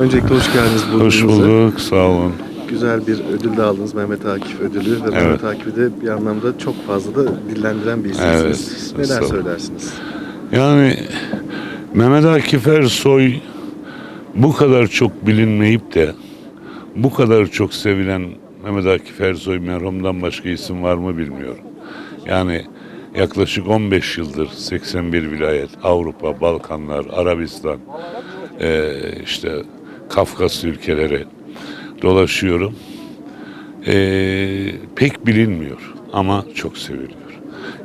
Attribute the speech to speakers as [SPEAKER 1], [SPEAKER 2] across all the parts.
[SPEAKER 1] Öncelikle hoş geldiniz
[SPEAKER 2] Hoş bulduk, sağ olun.
[SPEAKER 1] Güzel bir ödül de aldınız Mehmet Akif ödülü ve Mehmet
[SPEAKER 2] Evet.
[SPEAKER 1] Akif'i de bir anlamda çok fazla da dillendiren bir isimsiniz.
[SPEAKER 2] Evet,
[SPEAKER 1] Neler söylersiniz?
[SPEAKER 2] Yani Mehmet Akif Ersoy bu kadar çok bilinmeyip de bu kadar çok sevilen Mehmet Akif Ersoy merhumdan başka isim var mı bilmiyorum. Yani yaklaşık 15 yıldır 81 vilayet, Avrupa, Balkanlar, Arabistan, işte Kafkas ülkeleri dolaşıyorum. Eee, pek bilinmiyor ama çok seviliyor.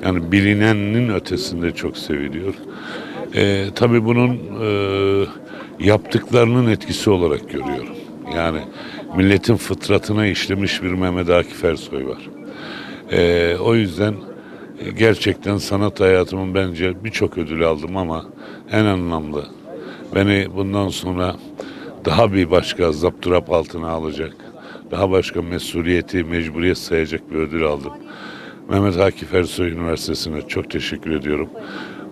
[SPEAKER 2] Yani bilinenin ötesinde çok seviliyor. Eee tabii bunun eee, yaptıklarının etkisi olarak görüyorum. Yani milletin fıtratına işlemiş bir Mehmet Akif Ersoy var. Eee, o yüzden e, gerçekten sanat hayatımın bence birçok ödül aldım ama en anlamlı beni bundan sonra daha bir başka zapturap altına alacak, daha başka mesuliyeti, mecburiyet sayacak bir ödül aldım. Mehmet Akif Ersoy Üniversitesi'ne çok teşekkür ediyorum.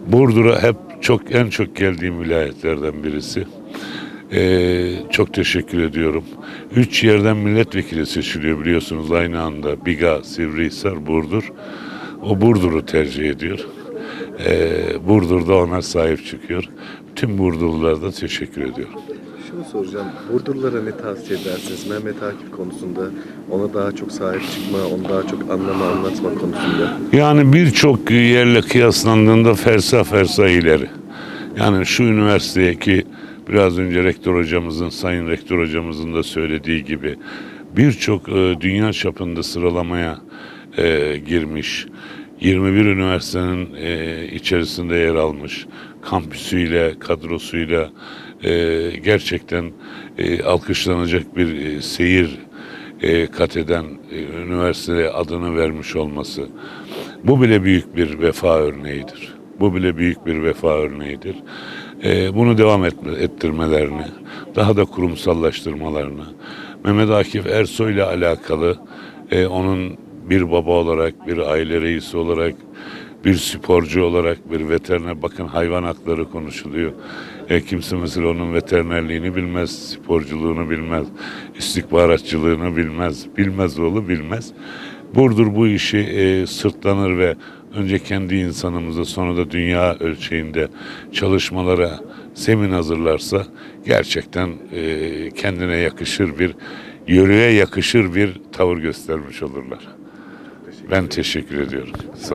[SPEAKER 2] Burdur'a hep çok en çok geldiğim vilayetlerden birisi. Ee, çok teşekkür ediyorum. Üç yerden milletvekili seçiliyor biliyorsunuz aynı anda. Biga, Sivrihisar, Burdur. O Burdur'u tercih ediyor. Ee, Burdur da ona sahip çıkıyor. Tüm Burdurlulara da teşekkür ediyorum.
[SPEAKER 1] Şunu soracağım. Burdurlulara ne tavsiye edersiniz Mehmet Akif konusunda? Ona daha çok sahip çıkma, onu daha çok anlama, anlatma konusunda.
[SPEAKER 2] Yani birçok yerle kıyaslandığında fersa fersa ileri. Yani şu üniversiteye ki biraz önce rektör hocamızın, sayın rektör hocamızın da söylediği gibi birçok e, dünya çapında sıralamaya e, girmiş. 21 üniversitenin e, içerisinde yer almış. Kampüsüyle, kadrosuyla e, gerçekten e, alkışlanacak bir e, seyir e, kat eden e, üniversiteye adını vermiş olması. Bu bile büyük bir vefa örneğidir. Bu bile büyük bir vefa örneğidir. E, bunu devam etme, ettirmelerini, daha da kurumsallaştırmalarını, Mehmet Akif Ersoy ile alakalı e, onun bir baba olarak, bir aile reisi olarak, bir sporcu olarak, bir veteriner, bakın hayvan hakları konuşuluyor. E, kimse mesela onun veterinerliğini bilmez, sporculuğunu bilmez, istihbaratçılığını bilmez, bilmez oğlu bilmez. Burdur bu işi e, sırtlanır ve önce kendi insanımıza sonra da dünya ölçeğinde çalışmalara semin hazırlarsa gerçekten e, kendine yakışır bir, yöreye yakışır bir tavır göstermiş olurlar. Ben teşekkür ediyorum.